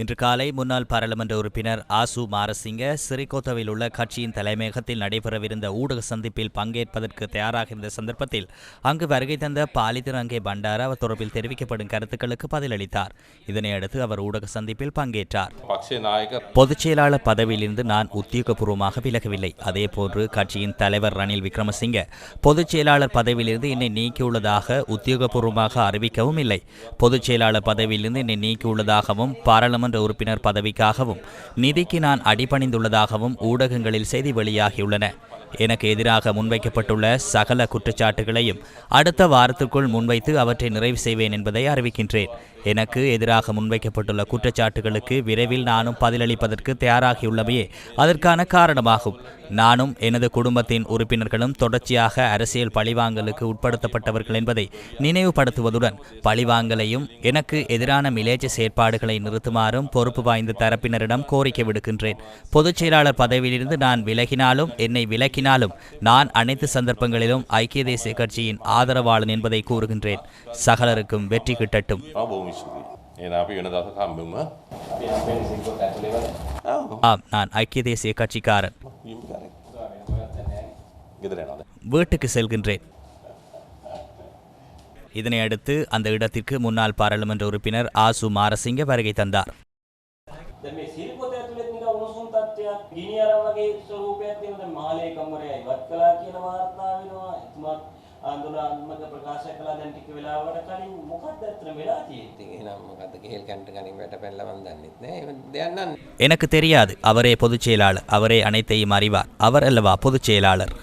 இன்று காலை முன்னாள் பாராளுமன்ற உறுப்பினர் ஆசு மாரசிங்க சிறிகோத்தவில் உள்ள கட்சியின் தலைமையகத்தில் நடைபெறவிருந்த ஊடக சந்திப்பில் பங்கேற்பதற்கு தயாராக இருந்த சந்தர்ப்பத்தில் அங்கு வருகை தந்த பாலிதிரங்கே பண்டாரா தொடர்பில் தெரிவிக்கப்படும் கருத்துக்களுக்கு பதிலளித்தார். இதனையடுத்து அவர் ஊடக சந்திப்பில் பங்கேற்றார். பொதுச் செயலாளர் பதவியிலிருந்து நான் உத்தியோகபூர்வமாக விலகவில்லை. அதேபோன்று கட்சியின் தலைவர் ரணில் விக்ரமசிங்க பொதுச் செயலாளர் பதவியிலிருந்து என்னை நீக்கியுள்ளதாக உத்தியோகபூர்வமாக அறிவிக்கவும் இல்லை. பொதுச் செயலாளர் பதவியிலிருந்து என்னை நீக்கியுள்ளதாகவும் பாராளுமன்ற உறுப்பினர் பதவிக்காகவும் நிதிக்கு நான் அடிபணிந்துள்ளதாகவும் ஊடகங்களில் செய்தி வெளியாகியுள்ளன. எனக்கு எதிராக முன்வைக்கப்பட்டுள்ள சகல குற்றச்சாட்டுகளையும் அடுத்த வாரத்திற்குள் முன்வைத்து அவற்றை நிறைவு செய்வேன் என்பதை அறிவிக்கின்றேன். எனக்கு எதிராக முன்வைக்கப்பட்டுள்ள குற்றச்சாட்டுகளுக்கு விரைவில் நானும் பதிலளிப்பதற்கு தயாராகியுள்ளவையே அதற்கான காரணமாகும். நானும் எனது குடும்பத்தின் உறுப்பினர்களும் தொடர்ச்சியாக அரசியல் பழிவாங்கலுக்கு உட்படுத்தப்பட்டவர்கள் என்பதை நினைவுபடுத்துவதுடன் பழிவாங்கலையும் எனக்கு எதிரான மிலேச்ச செயற்பாடுகளை நிறுத்துமாறும் பொறுப்பு வாய்ந்த தரப்பினரிடம் கோரிக்கை விடுக்கின்றேன். பொதுச் செயலாளர் பதவியிலிருந்து நான் விலகினாலும் என்னை விலக்கினாலும் நான் அனைத்து சந்தர்ப்பங்களிலும் ஐக்கிய தேசிய கட்சியின் ஆதரவாளன் என்பதை கூறுகின்றேன். சகலருக்கும் வெற்றி கிட்டட்டும். බොහොම ස්තුතියි. එන අපි වෙන දවසක හම්බෙමු. ඔව්. ஆம் நான் ஐக்கிய தேசிய கட்சிக்காரன் විම්කාරයෙක්. ගෙදර යනවාද? வீட்டுக்கு செல்கின்றேன் இதனை அடுத்து அந்த இடத்திற்கு முன்னாள் பாராளுமன்ற உறுப்பினர் ஆசு மாரசிங்க வருகை தந்தார் දැන් මේ සිරිපොත ඇතුළේ නිකන් උණුසුම් තත්ත්වයක් ගිනි අරන් වගේ ස්වරූපයක් තියෙන දැන් මහලේ කම්මරය ඉවත් කළා කියන වාර්තා වෙනවා එතුමා ආන්දෝලනාත්මක ප්‍රකාශ කළා දැන් ටික වෙලාවකට කලින් මොකක්ද ඇත්තට වෙලා තියෙන්නේ ඉතින් එහෙනම් මොකද්ද කේල් කන්ට කණින් වැට පැනලා මන් දන්නෙත් නෑ ඒක දෙයක් නෑ எனக்கு தெரியாது அவரே பொதுச் செயலாளர் அவரே அனைத்தையும் அறிவார் அவர் அல்லவா பொதுச் செயலாளர்